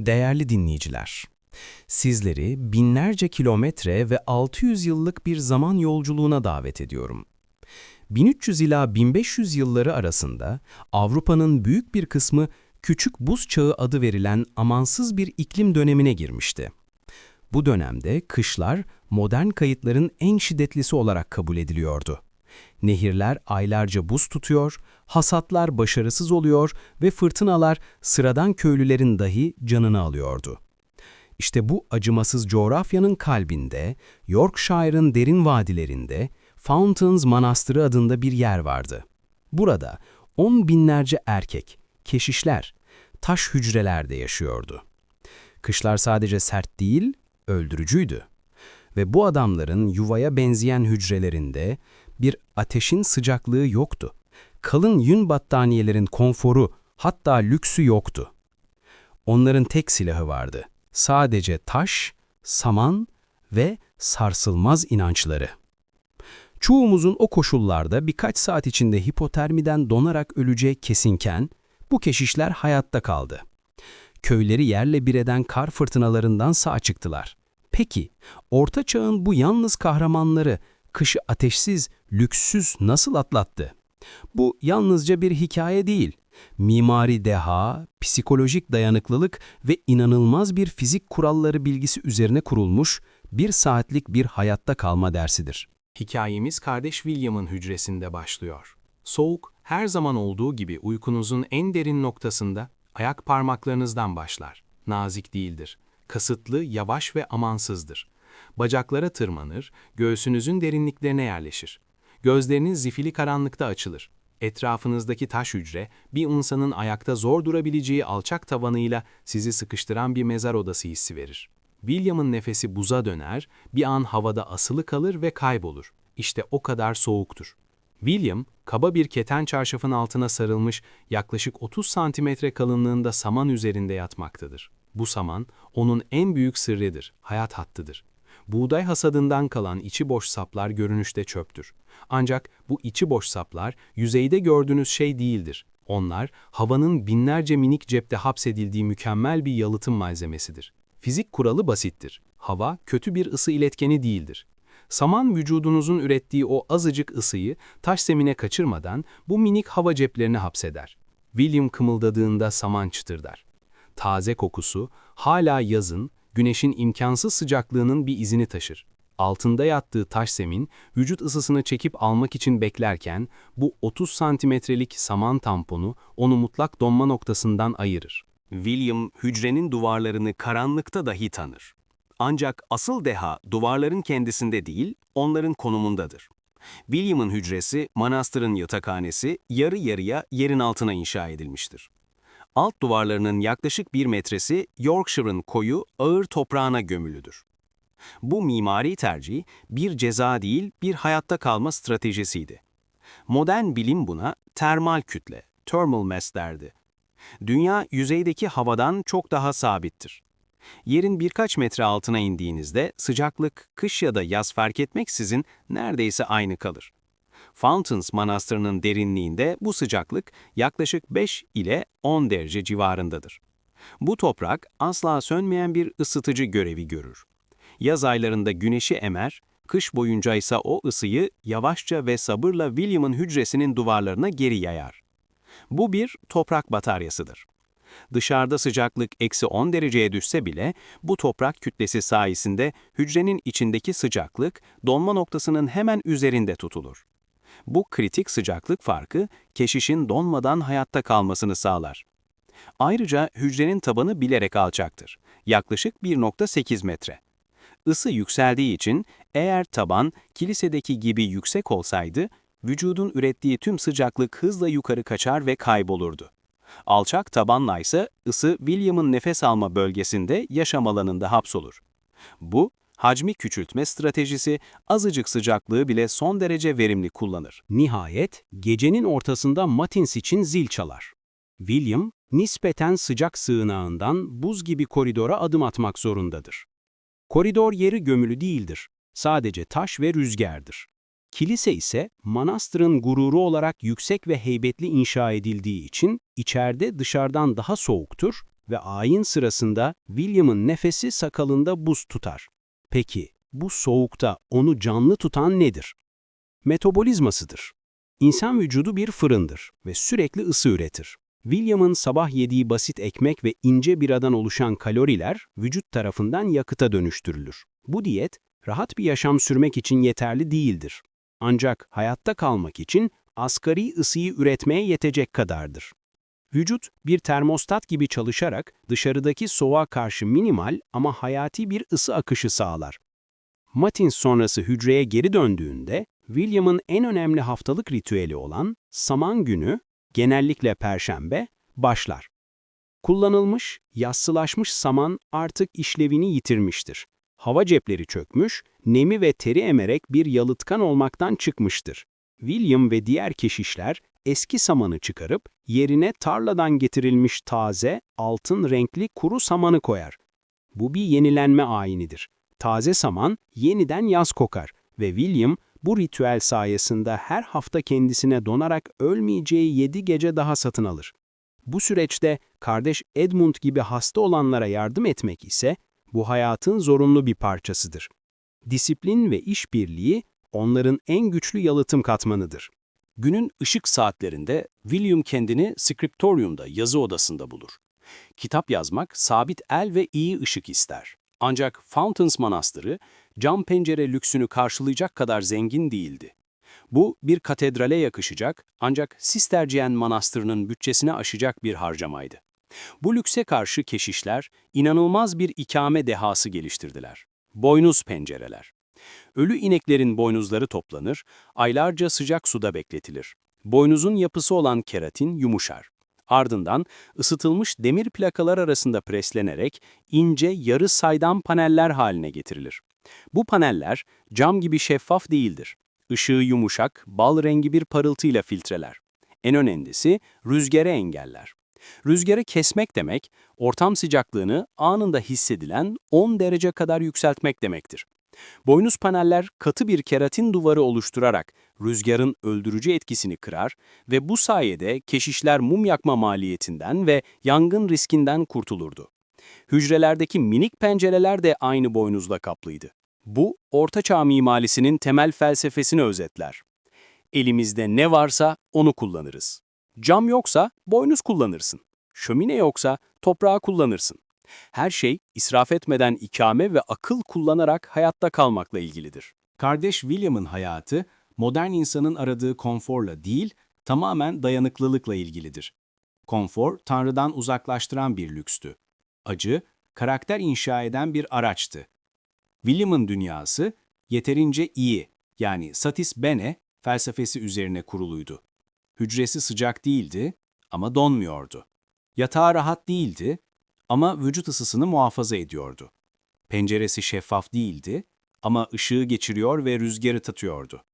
Değerli dinleyiciler, sizleri binlerce kilometre ve 600 yıllık bir zaman yolculuğuna davet ediyorum. 1300 ila 1500 yılları arasında Avrupa'nın büyük bir kısmı Küçük Buz Çağı adı verilen amansız bir iklim dönemine girmişti. Bu dönemde kışlar modern kayıtların en şiddetlisi olarak kabul ediliyordu. Nehirler aylarca buz tutuyor, hasatlar başarısız oluyor ve fırtınalar sıradan köylülerin dahi canını alıyordu. İşte bu acımasız coğrafyanın kalbinde, Yorkshire'ın derin vadilerinde, Fountains Manastırı adında bir yer vardı. Burada on binlerce erkek, keşişler, taş hücrelerde yaşıyordu. Kışlar sadece sert değil, öldürücüydü. Ve bu adamların yuvaya benzeyen hücrelerinde bir ateşin sıcaklığı yoktu. Kalın yün battaniyelerin konforu, hatta lüksü yoktu. Onların tek silahı vardı. Sadece taş, saman ve sarsılmaz inançları. Çoğumuzun o koşullarda birkaç saat içinde hipotermiden donarak öleceği kesinken, bu keşişler hayatta kaldı. Köyleri yerle bir eden kar fırtınalarından sağ çıktılar. Peki, Orta Çağ'ın bu yalnız kahramanları kışı ateşsiz, lükssüz nasıl atlattı? Bu yalnızca bir hikaye değil. Mimari deha, psikolojik dayanıklılık ve inanılmaz bir fizik kuralları bilgisi üzerine kurulmuş bir saatlik bir hayatta kalma dersidir. Hikayemiz kardeş William'ın hücresinde başlıyor. Soğuk, her zaman olduğu gibi uykunuzun en derin noktasında ayak parmaklarınızdan başlar. Nazik değildir. Kasıtlı, yavaş ve amansızdır. Bacaklara tırmanır, göğsünüzün derinliklerine yerleşir. Gözleriniz zifili karanlıkta açılır. Etrafınızdaki taş hücre, bir insanın ayakta zor durabileceği alçak tavanıyla sizi sıkıştıran bir mezar odası hissi verir. William'ın nefesi buza döner, bir an havada asılı kalır ve kaybolur. İşte o kadar soğuktur. William, kaba bir keten çarşafın altına sarılmış yaklaşık 30 santimetre kalınlığında saman üzerinde yatmaktadır. Bu saman, onun en büyük sırrıdır, hayat hattıdır. Buğday hasadından kalan içi boş saplar görünüşte çöptür. Ancak bu içi boş saplar yüzeyde gördüğünüz şey değildir. Onlar, havanın binlerce minik cepte hapsedildiği mükemmel bir yalıtım malzemesidir. Fizik kuralı basittir. Hava, kötü bir ısı iletkeni değildir. Saman vücudunuzun ürettiği o azıcık ısıyı taş zemine kaçırmadan bu minik hava ceplerine hapseder. William kımıldadığında saman çıtırdar. Taze kokusu, hala yazın, güneşin imkansız sıcaklığının bir izini taşır. Altında yattığı taş zemin, vücut ısısını çekip almak için beklerken, bu 30 santimetrelik saman tamponu onu mutlak donma noktasından ayırır. William, hücrenin duvarlarını karanlıkta dahi tanır. Ancak asıl deha duvarların kendisinde değil, onların konumundadır. William'ın hücresi, manastırın yatakhanesi, yarı yarıya yerin altına inşa edilmiştir. Alt duvarlarının yaklaşık bir metresi Yorkshire'ın koyu, ağır toprağına gömülüdür. Bu mimari tercih bir ceza değil bir hayatta kalma stratejisiydi. Modern bilim buna termal kütle, thermal mass derdi. Dünya yüzeydeki havadan çok daha sabittir. Yerin birkaç metre altına indiğinizde sıcaklık, kış ya da yaz fark etmeksizin neredeyse aynı kalır. Fountains Manastırı'nın derinliğinde bu sıcaklık yaklaşık 5 ile 10 derece civarındadır. Bu toprak asla sönmeyen bir ısıtıcı görevi görür. Yaz aylarında güneşi emer, kış boyunca ise o ısıyı yavaşça ve sabırla William'ın hücresinin duvarlarına geri yayar. Bu bir toprak bataryasıdır. Dışarıda sıcaklık eksi 10 dereceye düşse bile bu toprak kütlesi sayesinde hücrenin içindeki sıcaklık donma noktasının hemen üzerinde tutulur. Bu kritik sıcaklık farkı keşişin donmadan hayatta kalmasını sağlar. Ayrıca hücrenin tabanı bilerek alçaktır. Yaklaşık 1.8 metre. Isı yükseldiği için eğer taban kilisedeki gibi yüksek olsaydı, vücudun ürettiği tüm sıcaklık hızla yukarı kaçar ve kaybolurdu. Alçak tabanla ise ısı William'ın nefes alma bölgesinde yaşam alanında hapsolur. Bu, hacmi küçültme stratejisi azıcık sıcaklığı bile son derece verimli kullanır. Nihayet gecenin ortasında Matins için zil çalar. William, nispeten sıcak sığınağından buz gibi koridora adım atmak zorundadır. Koridor yeri gömülü değildir, sadece taş ve rüzgardır. Kilise ise manastırın gururu olarak yüksek ve heybetli inşa edildiği için içeride dışarıdan daha soğuktur ve ayin sırasında William'ın nefesi sakalında buz tutar. Peki, bu soğukta onu canlı tutan nedir? Metabolizmasıdır. İnsan vücudu bir fırındır ve sürekli ısı üretir. William'ın sabah yediği basit ekmek ve ince biradan oluşan kaloriler vücut tarafından yakıta dönüştürülür. Bu diyet, rahat bir yaşam sürmek için yeterli değildir. Ancak hayatta kalmak için asgari ısıyı üretmeye yetecek kadardır. Vücut bir termostat gibi çalışarak dışarıdaki soğuğa karşı minimal ama hayati bir ısı akışı sağlar. Matins sonrası hücreye geri döndüğünde William'ın en önemli haftalık ritüeli olan saman günü, genellikle perşembe, başlar. Kullanılmış, yassılaşmış saman artık işlevini yitirmiştir. Hava cepleri çökmüş, nemi ve teri emerek bir yalıtkan olmaktan çıkmıştır. William ve diğer keşişler eski samanı çıkarıp yerine tarladan getirilmiş taze, altın renkli kuru samanı koyar. Bu bir yenilenme ayinidir. Taze saman yeniden yaz kokar ve William bu ritüel sayesinde her hafta kendisine donarak ölmeyeceği 7 gece daha satın alır. Bu süreçte kardeş Edmund gibi hasta olanlara yardım etmek ise bu hayatın zorunlu bir parçasıdır. Disiplin ve işbirliği onların en güçlü yalıtım katmanıdır. Günün ışık saatlerinde William kendini skriptoriumda, yazı odasında bulur. Kitap yazmak sabit el ve iyi ışık ister. Ancak Fountains Manastırı cam pencere lüksünü karşılayacak kadar zengin değildi. Bu bir katedrale yakışacak ancak Sisterciyen Manastırı'nın bütçesine aşacak bir harcamaydı. Bu lükse karşı keşişler inanılmaz bir ikame dehası geliştirdiler. Boynuz pencereler. Ölü ineklerin boynuzları toplanır, aylarca sıcak suda bekletilir. Boynuzun yapısı olan keratin yumuşar. Ardından ısıtılmış demir plakalar arasında preslenerek ince yarı saydam paneller haline getirilir. Bu paneller cam gibi şeffaf değildir. Işığı yumuşak, bal rengi bir parıltıyla filtreler. En önemlisi rüzgarı engeller. Rüzgarı kesmek demek, ortam sıcaklığını anında hissedilen 10 derece kadar yükseltmek demektir. Boynuz paneller katı bir keratin duvarı oluşturarak rüzgarın öldürücü etkisini kırar ve bu sayede keşişler mum yakma maliyetinden ve yangın riskinden kurtulurdu. Hücrelerdeki minik pencereler de aynı boynuzla kaplıydı. Bu, Ortaçağ mimarisinin temel felsefesini özetler. Elimizde ne varsa onu kullanırız. Cam yoksa boynuz kullanırsın. Şömine yoksa toprağı kullanırsın. Her şey israf etmeden ikame ve akıl kullanarak hayatta kalmakla ilgilidir. Kardeş William'ın hayatı, modern insanın aradığı konforla değil, tamamen dayanıklılıkla ilgilidir. Konfor, Tanrı'dan uzaklaştıran bir lükstü. Acı, karakter inşa eden bir araçtı. William'ın dünyası, yeterince iyi, yani satis bene felsefesi üzerine kuruluydu. Hücresi sıcak değildi ama donmuyordu. Yatağı rahat değildi ama vücut ısısını muhafaza ediyordu. Penceresi şeffaf değildi ama ışığı geçiriyor ve rüzgarı tatıyordu.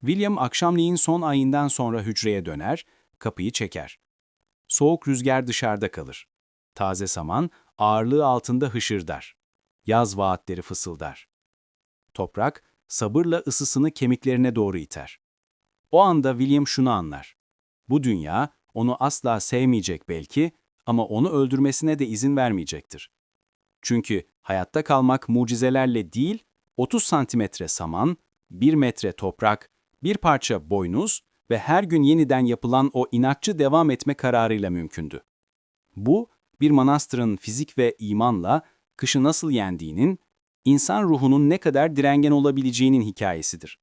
William akşamleyin son ayından sonra hücreye döner, kapıyı çeker. Soğuk rüzgar dışarıda kalır. Taze saman ağırlığı altında hışırdar. Yaz vaatleri fısıldar. Toprak sabırla ısısını kemiklerine doğru iter. O anda William şunu anlar. Bu dünya onu asla sevmeyecek belki ama onu öldürmesine de izin vermeyecektir. Çünkü hayatta kalmak mucizelerle değil, 30 santimetre saman, 1 metre toprak, bir parça boynuz ve her gün yeniden yapılan o inatçı devam etme kararıyla mümkündü. Bu, bir manastırın fizik ve imanla kışı nasıl yendiğinin, insan ruhunun ne kadar direngen olabileceğinin hikayesidir.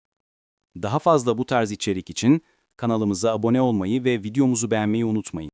Daha fazla bu tarz içerik için kanalımıza abone olmayı ve videomuzu beğenmeyi unutmayın.